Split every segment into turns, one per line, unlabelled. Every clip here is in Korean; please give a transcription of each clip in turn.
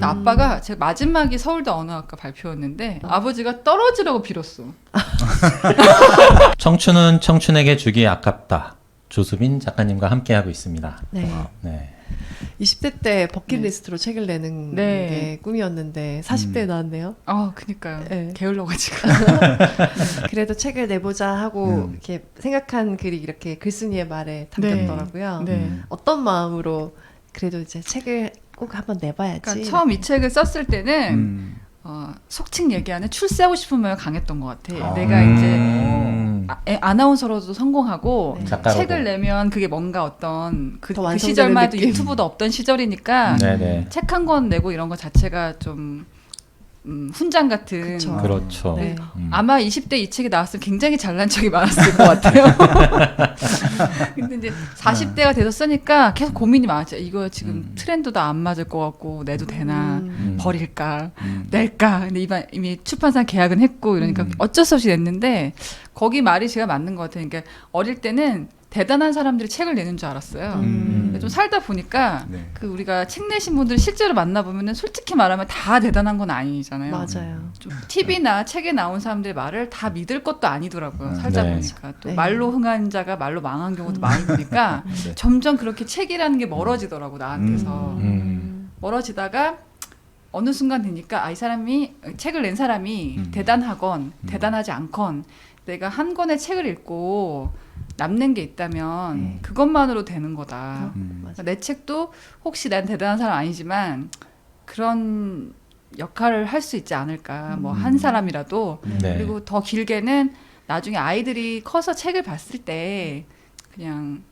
아빠가 제 마지막이 서울대 언어학과 발표였는데 아버지가 떨어지라고 빌었어.
청춘은 청춘에게 주기 아깝다. 조수빈 작가님과 함께하고 있습니다.
네.
네.
20대 때 버킷리스트로 책을 내는
네.
게 꿈이었는데 40대에
음.
나왔네요.
아, 그니까요.
네.
게을러가지고.
그래도 책을 내보자 하고
음.
이렇게 생각한 글이 이렇게 글쓴이의 말에 담겼더라고요.
네.
음.
어떤 마음으로 그래도 이제 책을 꼭 한번 내봐야지.
그러니까 처음 이 책을 썼을 때는
음.
어, 속칭 얘기하는 출세하고 싶은 마음이 강했던 것 같아.
아.
내가 이제
음.
아, 에- 아나운서로도 성공하고
네.
책을 내면 그게 뭔가 어떤 그, 더그 시절만 해도
느낌.
유튜브도 없던 시절이니까
네네.
책한 권 내고 이런 거 자체가 좀 음, 훈장 같은
그쵸.
그렇죠.
네.
음.
아마 20대 이 책이 나왔으면 굉장히 잘난 척이 많았을 것 같아요. 근데 이제 40대가 돼서 쓰니까 계속 고민이 많았죠. 이거 지금
음.
트렌드도 안 맞을 것 같고 내도 되나
음.
음.
버릴까
음.
낼까. 근데 이미, 이미 출판사 계약은 했고 이러니까
음.
어쩔 수 없이 냈는데 거기 말이 제가 맞는 것 같아요. 그러니까 어릴 때는 대단한 사람들이 책을 내는 줄 알았어요.
음.
좀 살다 보니까
네.
그 우리가 책 내신 분들 실제로 만나 보면은 솔직히 말하면 다 대단한 건 아니잖아요.
맞아요.
좀 TV나 책에 나온 사람들 말을 다 믿을 것도 아니더라고요.
음.
살다
네.
보니까 또
네.
말로 흥한 자가 말로 망한 경우도
음.
많이 보니까
네.
점점 그렇게 책이라는 게 멀어지더라고 나한테서
음.
멀어지다가 어느 순간 되니까 아 이 사람이 책을 낸 사람이
음.
대단하건
음.
대단하지 않건 내가 한 권의 책을 읽고 남는 게 있다면
음.
그것만으로 되는 거다.
음.
맞아.
내 책도 혹시 난 대단한 사람 아니지만 그런 역할을 할 수 있지 않을까. 뭐한
음.
사람이라도
네.
그리고 더 길게는 나중에 아이들이 커서 책을 봤을 때 그냥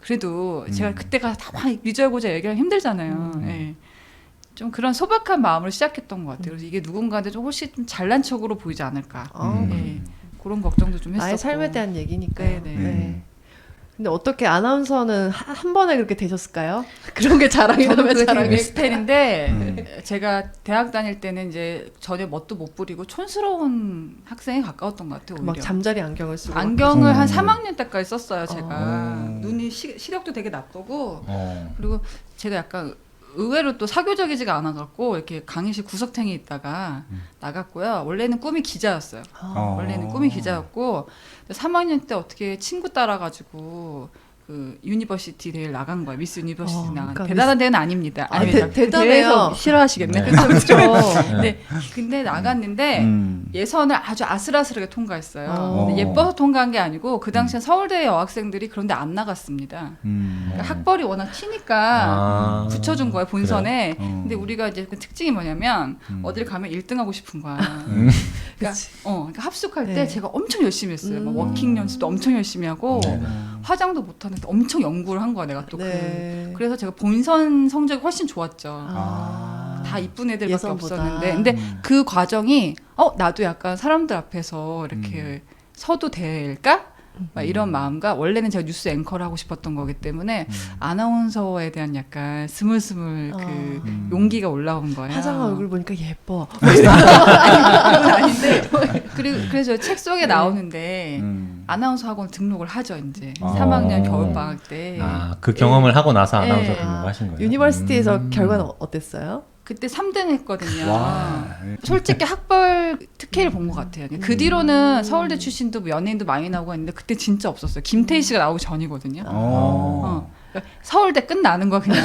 그래도
음.
제가 그때가 다막 위저고자 얘기하기 힘들잖아요.
음.
예. 좀 그런 소박한 마음으로 시작했던 것 같아요. 그래서 이게 누군가한테 좀 훨씬 좀 잘난 척으로 보이지 않을까.
어,
음.
예. 그런 걱정도 좀 했었고.
나의 삶에 대한 얘기니까.
네, 네.
근데 어떻게 아나운서는 한, 한 번에 그렇게 되셨을까요? 그런 게 자랑이라면 자랑이
미스테리인데
음.
제가 대학 다닐 때는 이제 전혀 멋도 못 부리고 촌스러운 학생에 가까웠던 것 같아요.
막
오히려.
잠자리 안경을 쓰고
안경을 한
음.
3학년 때까지 썼어요. 제가
어.
눈이 시, 시력도 되게 나쁘고
어.
그리고 제가 약간 의외로 또 사교적이지가 않아갖고 이렇게 강의실 구석탱이 있다가
음.
나갔고요. 원래는 꿈이 기자였어요.
아,
어.
원래는 꿈이 기자였고 3학년 때 어떻게 친구 따라가지고 그 유니버시티 대회 나간 거예요. 미스 유니버시티
어,
나간
그러니까
대단한 데는 아닙니다.
아,
아닙니다.
대- 대단해요.
싫어하시겠네.
네.
그렇죠.
네. 근데 나갔는데
음.
예선을 아주 아슬아슬하게 통과했어요.
어.
예뻐서 통과한 게 아니고 그 당시에 서울대 여학생들이 그런데 안 나갔습니다.
음.
그러니까 학벌이 워낙 튀니까
아.
붙여준 거예요 본선에.
그래요? 어.
근데 우리가 이제 그 특징이 뭐냐면
음.
어딜 가면 1등 하고 싶은 거야.
음.
그러니까. 어, 그러니까 합숙할 때
네.
제가 엄청 열심히 했어요. 막
음.
워킹 연습도 엄청 열심히 하고
네.
화장도 못하는데 엄청 연구를 한 거야 내가 또
네.
그. 그래서 제가 본선 성적이 훨씬 좋았죠.
아.
다 이쁜 애들밖에
예선보다.
없었는데 근데
음.
그 과정이 어 나도 약간 사람들 앞에서 이렇게 서도 될까? 막 이런 마음과 원래는 제가 뉴스 앵커를 하고 싶었던 거기 때문에
음.
아나운서에 대한 약간 스물스물 그
음.
용기가 올라온 거예요.
화장한 얼굴 보니까 예뻐.
그건 아닌데 그리고 그래서 책 속에
네.
나오는데
음.
아나운서 학원 등록을 하죠 이제
아.
3학년 겨울 방학 때
아, 그 경험을 하고 나서
네.
아나운서
네.
등록하신 거예요.
유니버시티에서
음.
결과는 어땠어요?
그때 3등 했거든요.
와.
솔직히 학벌 특혜를 본 것 같아요. 그
음.
뒤로는 서울대 출신도 뭐 연예인도 많이 나오고 했는데 그때 진짜 없었어요. 김태희 씨가 나오기 전이거든요.
어.
어. 그러니까 서울대 끝나는 거 그냥.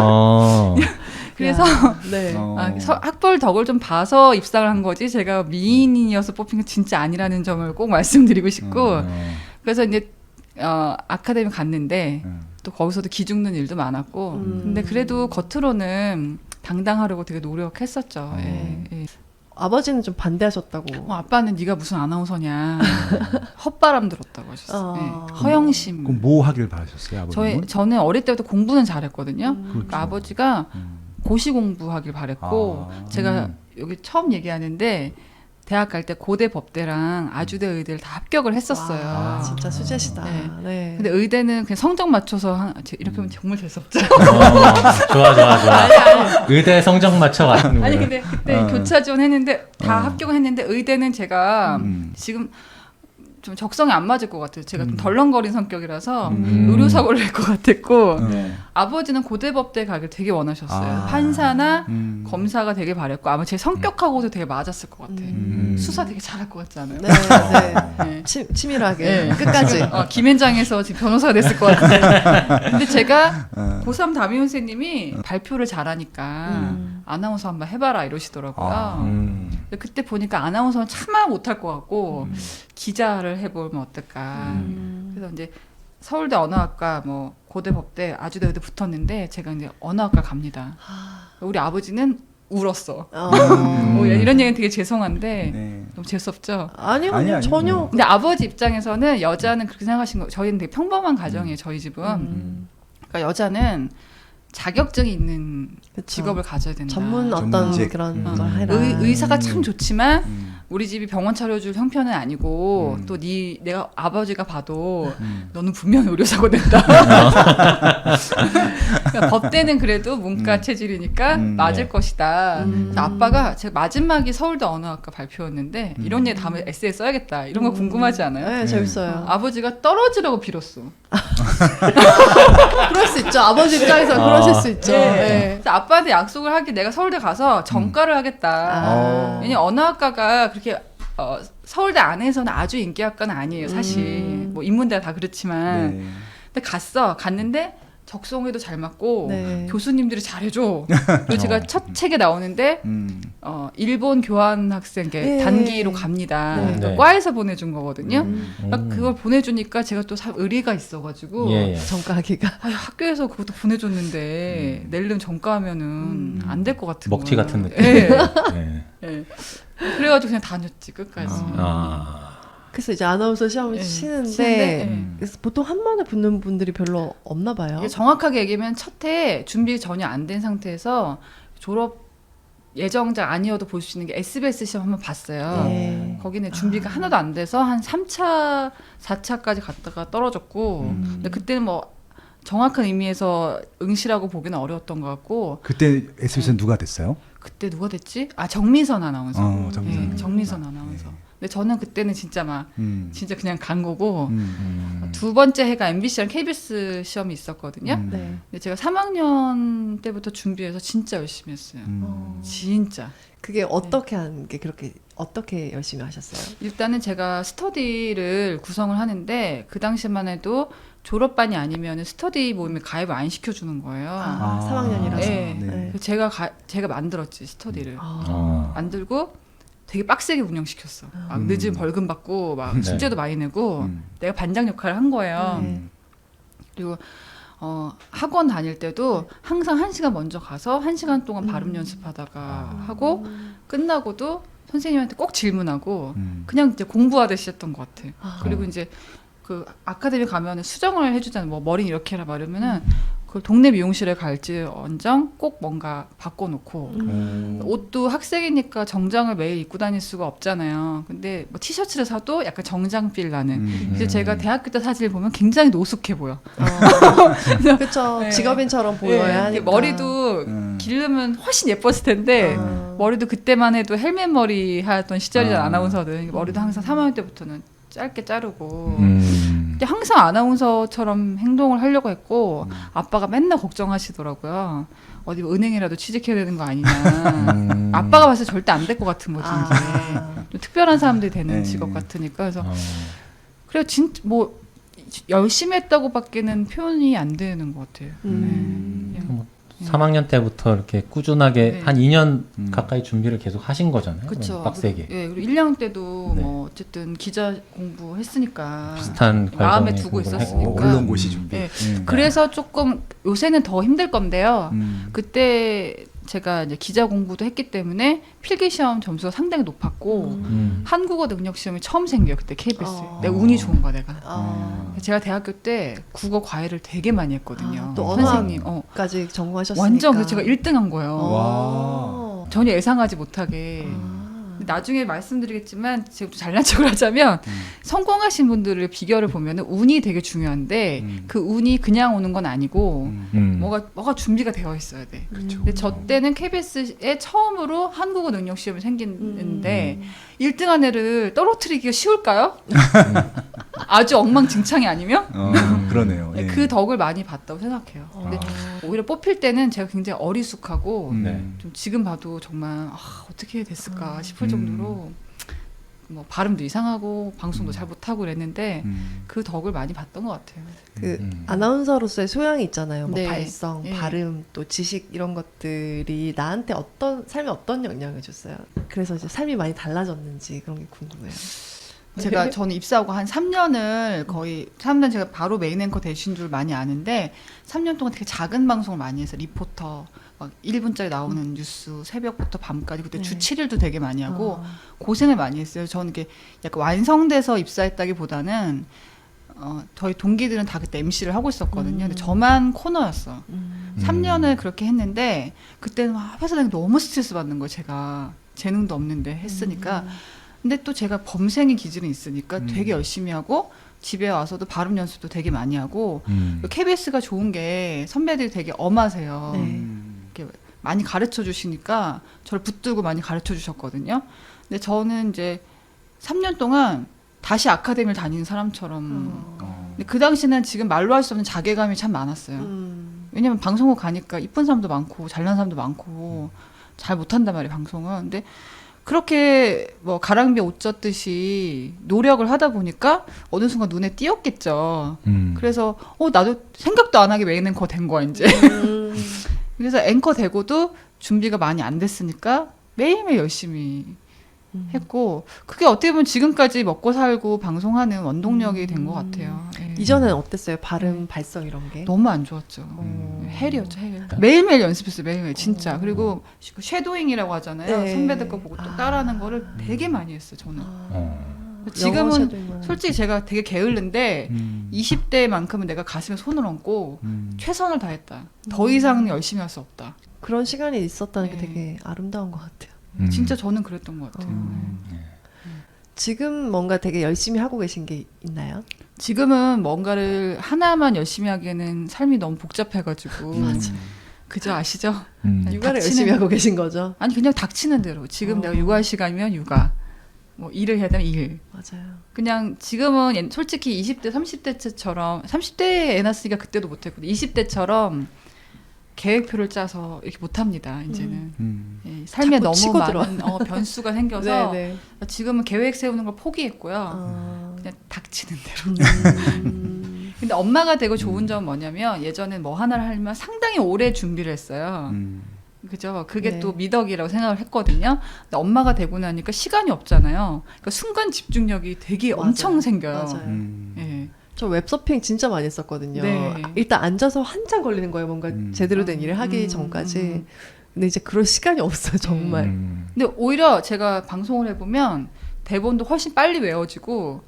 어.
그래서
야, 네.
어.
아, 서- 학벌 덕을 좀 봐서 입상을 한 거지 제가 미인이어서 뽑힌 건 진짜 아니라는 점을 꼭 말씀드리고 싶고
음.
그래서 이제 어, 아카데미 갔는데
음.
또 거기서도 기죽는 일도 많았고
음.
근데 그래도 겉으로는 당당하려고 되게 노력했었죠. 예, 예.
아버지는 좀 반대하셨다고.
어, 아빠는 네가 무슨 아나운서냐 헛바람 들었다고 하셨어요.
어.
예, 허영심.
그럼 뭐 하길 바라셨어요,
저희
아버님은?
저는 어릴 때부터 공부는 잘했거든요.
음.
그러니까 아버지가
음.
고시 공부하길 바랬고
아.
제가
음.
여기 처음 얘기하는데 대학 갈 때 고대 법대랑 아주대 의대를 다 합격을 했었어요.
와, 진짜 수제시다.
네.
네.
근데 의대는 그냥 성적 맞춰서 한, 제- 이렇게 하면
음.
정말 재수없죠.
어, 좋아, 좋아, 좋아. 의대 성적 맞춰 가는
아니
거예요.
근데 그때
어.
교차 지원했는데 다
어.
합격을 했는데 의대는 제가
음.
지금 좀 적성에 안 맞을 것 같아요. 제가 좀
음.
덜렁거린 성격이라서
음.
의료 사고를 낼 것 같았고
네.
아버지는 고대법대 가길 되게 원하셨어요.
아.
판사나
음.
검사가 되게 바랬고 아마 제 성격하고도 되게 맞았을 것 같아.
음.
수사 되게 잘할 것 같지 않아요?
네, 네.
네.
치, 치밀하게
네.
끝까지.
어, 김현장에서 지금 변호사가 됐을 것 같은데. 근데 제가
어.
고3 담임 선생님이 발표를 잘하니까
음.
아나운서 한번 해봐라 이러시더라고요.
아.
음.
근데 그때 보니까 아나운서는 차마 못할 것 같고
음.
기자를 해보면 어떨까.
음.
그래서 이제 서울대 언어학과 뭐 고대 법대 아주대도 붙었는데 제가 이제 언어학과 갑니다. 우리 아버지는 울었어.
어.
음.
어, 이런 얘기는 되게 죄송한데
네.
너무 재수없죠.
아니요,
아니,
아니요,
아니.
전혀.
근데 아버지 입장에서는 여자는 그렇게 생각하신 거. 저희는 되게 평범한 가정이에요. 저희 집은.
음.
그러니까 여자는 자격증이 있는
그쵸.
직업을 가져야 된다.
전문 어떤
전문직.
그런
음.
걸 해라.
의, 의사가 참
음.
좋지만
음.
우리 집이 병원 차려줄 형편은 아니고
음.
또네 내가 아버지가 봐도
음.
너는 분명히 의료사고 된다. 그러니까 법대는 그래도 문과
음.
체질이니까
음,
맞을
네.
것이다.
음.
그래서 아빠가 제 마지막이 서울대 언어학과 발표였는데
음.
이런 얘기 다음에 에세이 써야겠다. 이런 거
음.
궁금하지 않아요?
네,
네.
재밌어요.
아버지가 떨어지라고 빌었어.
그럴 수 있죠. 아버지 입장에서
아.
그러실 수 있죠.
네.
네.
그래서 아빠한테 약속을 하기 내가 서울대 가서 정가를 하겠다.
아.
왜냐 언어학과가 그렇게 어, 서울대 안에서는 아주 인기학과는 아니에요 사실
음.
뭐 인문대가 다 그렇지만
네.
근데 갔어 갔는데 적성에도 잘 맞고
네.
교수님들이 잘해줘 그리고 제가 첫 책에 나오는데
음.
어, 일본 교환 학생
예.
단기로 갑니다
네.
그러니까
네.
과에서 보내준 거거든요
음.
그러니까 그걸 보내주니까 제가 또 사- 의리가 있어가지고
예, 예.
정가기가.
아, 학교에서 그것도 보내줬는데 내일은 전과하면은
음.
안될 것 같은
먹튀
거야.
같은 느낌.
예.
네.
예. 그래가지고 그냥 다녔지 끝까지.
아.
아.
그래서 이제 아나운서 시험을
예.
치는데,
치는데, 예.
음.
그래서 보통 한 번에 붙는 분들이 별로 없나 봐요.
이게 정확하게 얘기하면 첫 해 준비 전혀 안 된 상태에서 졸업 예정자 아니어도 볼 수 있는 게 SBS 시험 한번 봤어요.
예.
거기는 준비가 하나도 안 돼서 한 3차, 4차까지 갔다가 떨어졌고
음.
근데 그때는 뭐 정확한 의미에서 응시라고 보기는 어려웠던 것 같고
그때 SBS는 누가 됐어요?
그때 누가 됐지? 아 정미선 아나운서.
어, 정미선.
예, 정미선 아나운서.
네.
근데 저는 그때는 진짜 막
음.
진짜 그냥 간 거고
음.
음.
두 번째 해가 MBC랑 KBS 시험이 있었거든요.
음.
네.
근데 제가 3학년 때부터 준비해서 진짜 열심히 했어요.
음.
진짜.
그게 어떻게 하는 게 그렇게 어떻게 열심히 하셨어요?
일단은 제가 스터디를 구성을 하는데 그 당시만 해도 졸업반이 아니면 스터디 모임에 가입을 안 시켜주는 거예요.
아,
아.
3학년이라서.
네.
네.
그래서 제가 가, 제가 만들었지 스터디를
아.
어.
만들고 되게 빡세게 운영시켰어. 막
음.
늦은 벌금 받고 막
네.
숙제도 많이 내고
음.
내가 반장 역할을 한 거예요.
네.
음.
그리고 어, 학원 다닐 때도 항상 한 시간 먼저 가서 한 시간 동안 발음
음.
연습하다가
아.
하고 끝나고도 선생님한테 꼭 질문하고
음.
그냥 이제 공부하듯이 했던 것 같아.
아.
그리고 이제 그 아카데미 가면 수정을 해주잖아요. 뭐 머리 이렇게 해라 말하면은 그 동네 미용실에 갈지 언정 꼭 뭔가 바꿔놓고
음.
오.
옷도 학생이니까 정장을 매일 입고 다닐 수가 없잖아요. 근데 뭐 티셔츠를 사도 약간 정장 필 나는.
음.
이제
음.
제가 대학교 때 사진을 보면 굉장히 노숙해 보여.
어. 그쵸.
네.
직업인처럼 보여야
예,
하니까.
머리도
음.
기르면 훨씬 예뻤을 텐데
아.
머리도 그때만 해도 헬멧 머리 하던 시절이잖아
아.
아나운서들 머리도 항상 3학년 때부터는 짧게 자르고
음.
근데 항상 아나운서처럼 행동을 하려고 했고
음.
아빠가 맨날 걱정하시더라고요 어디 뭐 은행이라도 취직해야 되는 거 아니냐
음.
아빠가 봤을 때 절대 안 될 것 같은 거지
아.
이제 좀 특별한 사람들이 되는
네.
직업 같으니까 그래서
어.
그래 진짜 뭐 열심히 했다고밖에는 표현이 안 되는 것 같아요
음.
네. 그냥
3학년 때부터 이렇게 꾸준하게
네.
한 2년
음.
가까이 준비를 계속 하신 거잖아요.
그쵸.
빡세게.
예, 그리고 1학년 때도
네.
뭐 어쨌든 기자 공부했으니까
비슷한
마음에
과정에
두고
공부를
있었으니까.
언론고시 준비.
네.
음.
그래서 조금 요새는 더 힘들 건데요.
음.
그때 제가 이제 기자 공부도 했기 때문에 필기 시험 점수가 상당히 높았고
음.
한국어 능력 시험이 처음 생겨요 그때 KBS.
어.
내가 운이 좋은 거야 내가.
아.
제가 대학교 때 국어 과외를 되게 많이 했거든요.
아, 또
선생님, 어,
까지 전공하셨으니까.
완전 그 제가 1등한 거예요.
어.
와.
전혀 예상하지 못하게.
아.
나중에 말씀드리겠지만 좀 잘난 척을 하자면 성공하신 분들의 비결을 보면 운이 되게 중요한데
음.
그 운이 그냥 오는 건 아니고
음.
음.
뭐가 뭐가 준비가 되어 있어야 돼.
그렇죠.
근데 저 때는 KBS에 처음으로 한국어 능력 시험이 생기는데
음.
1등 한 애를 떨어뜨리기가 쉬울까요? 아주 엉망진창이 아니면
어, 그러네요. 예.
그 덕을 많이 봤다고 생각해요. 근데
어.
오히려 뽑힐 때는 제가 굉장히 어리숙하고
음.
네.
좀 지금 봐도 정말 아, 어떻게 됐을까 싶을
음.
정도로 뭐 발음도 이상하고 방송도 잘 못하고 그랬는데
음.
그 덕을 많이 봤던 것 같아요.
그
음.
아나운서로서의 소양이 있잖아요. 뭐
네.
발성,
예.
발음, 또 지식 이런 것들이 나한테 어떤 삶에 어떤 영향을 줬어요. 그래서 이제 삶이 많이 달라졌는지 그런 게 궁금해요.
제가 저는 입사하고 한 3년을 거의 3년 제가 바로 메인 앵커 되신 줄 많이 아는데 3년 동안 되게 작은 방송을 많이 해서 리포터 막 1분짜리 나오는 뉴스 새벽부터 밤까지 그때 주
네.
7일도 되게 많이 하고
어.
고생을 많이 했어요. 저는 이게 약간 완성돼서 입사했다기보다는 어, 저희 동기들은 다 그때 MC를 하고 있었거든요. 근데
음.
저만 코너였어.
음.
음.
3년을 그렇게 했는데 그때는 막 회사 다니면 너무 스트레스 받는 거예요. 제가 재능도 없는데 했으니까.
음.
근데 또 제가 범생의 기질은 있으니까
음.
되게 열심히 하고 집에 와서도 발음 연습도 되게 많이 하고
음.
KBS가 좋은 게 선배들이 되게 엄하세요.
네.
음.
많이 가르쳐 주시니까 저를 붙들고 많이 가르쳐 주셨거든요. 근데 저는 이제 3년 동안 다시 아카데미를 다니는 사람처럼
어.
근데 그 당시는 지금 말로 할 수 없는 자괴감이 참 많았어요.
음.
왜냐면 방송국 가니까 이쁜 사람도 많고 잘난 사람도 많고 잘 못한단 말이에요 방송은. 근데 그렇게 뭐 가랑비에 옷 젖듯이 노력을 하다 보니까 어느 순간 눈에 띄었겠죠.
음.
그래서 어 나도 생각도 안 하게 메인 앵커 된 거야 이제.
음.
그래서 앵커 되고도 준비가 많이 안 됐으니까 매일매일 열심히
음.
했고 그게 어떻게 보면 지금까지 먹고 살고 방송하는 원동력이 된것
음.
같아요. 예.
이전에는 어땠어요? 발음, 발성 이런 게?
너무 안 좋았죠.
어.
헬이었죠, 헬. 매일매일 연습했어요, 매일매일. 진짜.
어.
그리고 그 쉐도잉이라고 하잖아요.
네.
선배들 거 보고 또
아.
따라하는 거를 되게 많이 했어요, 저는.
아.
어.
지금은 솔직히 제가 되게 게을른데
음.
20대만큼은 내가 가슴에 손을 얹고
음.
최선을 다했다. 더 이상 열심히 할 수 없다.
그런 시간이 있었다는 게
네.
되게 아름다운 것 같아요.
음.
진짜 저는 그랬던 것 같아요.
어.
네.
지금 뭔가 되게 열심히 하고 계신 게 있나요?
지금은 뭔가를 하나만 열심히 하기에는 삶이 너무 복잡해가지고
맞아.
그죠 아시죠?
음.
육아를
닥치는-
열심히 하고 계신 거죠?
아니 그냥 닥치는 대로 지금
어.
내가 육아 시간이면 육아 뭐 일을 해야 되면 일
맞아요.
그냥 지금은 옛- 솔직히 20대 30대처럼 30대에 애 낳았으니까 그때도 못했고 20대처럼 계획표를 짜서 이렇게 못 합니다 이제는
음.
예, 삶에
자꾸
너무
치고
많은 어, 변수가 생겨서
네.
지금은 계획 세우는 걸 포기했고요
어.
그냥 닥치는 대로
음.
근데 엄마가 되고 좋은 점은 뭐냐면 예전엔 뭐 하나를 하려면 상당히 오래 준비를 했어요.
음.
그죠? 그게
네.
또 미덕이라고 생각을 했거든요. 근데 엄마가 되고 나니까 시간이 없잖아요. 그러니까 순간 집중력이 되게
맞아요.
엄청 생겨요.
맞아요.
음.
예.
저 웹서핑 진짜 많이 했었거든요.
네.
아, 일단 앉아서 한참 걸리는 거예요. 뭔가
음.
제대로 된 일을 하기
음,
전까지.
음.
근데 이제 그럴 시간이 없어요, 정말.
음.
근데 오히려 제가 방송을 해보면 대본도 훨씬 빨리 외워지고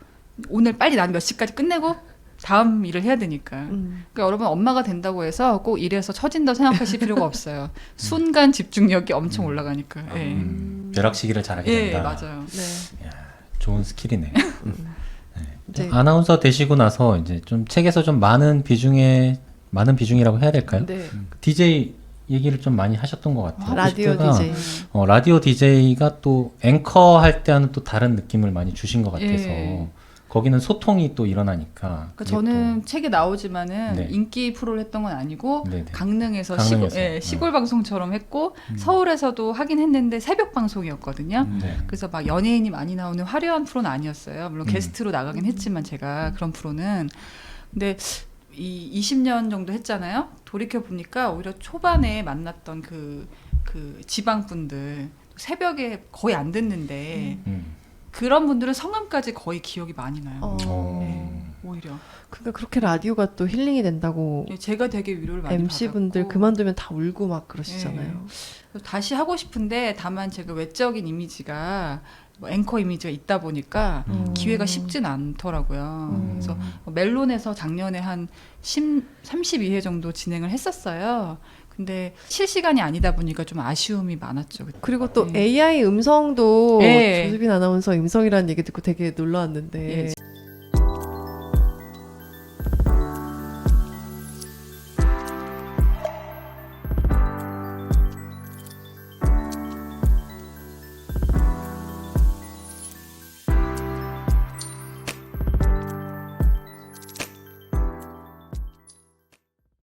오늘 빨리 난몇 시까지 끝내고 다음 일을 해야 되니까.
음.
그러니까 여러분 엄마가 된다고 해서 꼭 일해서 처진다고 생각하실 필요가 없어요. 순간 집중력이 엄청 올라가니까. 예.
음. 벼락치기를 잘하게
예,
된다.
맞아요.
네.
좋은 스킬이네.
이제
아나운서 되시고 나서 이제 좀 책에서 좀 많은 비중의 많은 비중이라고 해야 될까요?
네.
DJ 얘기를 좀 많이 하셨던 것 같아요.
라디오
그때가,
DJ.
어, 라디오 DJ가 또 앵커 할 때와는 또 다른 느낌을 많이 주신 것 같아서
예.
거기는 소통이 또 일어나니까.
그러니까 저는 책에 나오지만은
네.
인기 프로를 했던 건 아니고
또- 네네.
강릉에서,
강릉에서.
시골, 예,
네.
시골 방송처럼 했고
음.
서울에서도 하긴 했는데 새벽 방송이었거든요.
음.
네.
그래서 막 연예인이 많이 나오는 화려한 프로는 아니었어요. 물론
음.
게스트로 나가긴 했지만 제가 그런 프로는 근데 이 20년 정도 했잖아요. 돌이켜 보니까 오히려 초반에 만났던 그, 그 지방 분들 새벽에 거의 안 듣는데
음.
그런 분들은 성함까지 거의 기억이 많이 나요.
어.
어.
네, 오히려
그러니까 그렇게 라디오가 또 힐링이 된다고
예, 제가 되게 위로를 많이
MC 분들
받았고
그만두면 다 울고 막 그러시잖아요.
그래서 다시 하고 싶은데 다만 제가 외적인 이미지가 뭐 앵커 이미지가 있다 보니까
음.
기회가 쉽진 않더라고요.
음.
그래서 뭐 멜론에서 작년에 한 10, 32회 정도 진행을 했었어요. 근데 실시간이 아니다 보니까 좀 아쉬움이 많았죠.
그리고 또
네.
AI 음성도
네.
조수빈 아나운서 음성이라는 얘기 듣고 되게 놀라웠는데
예.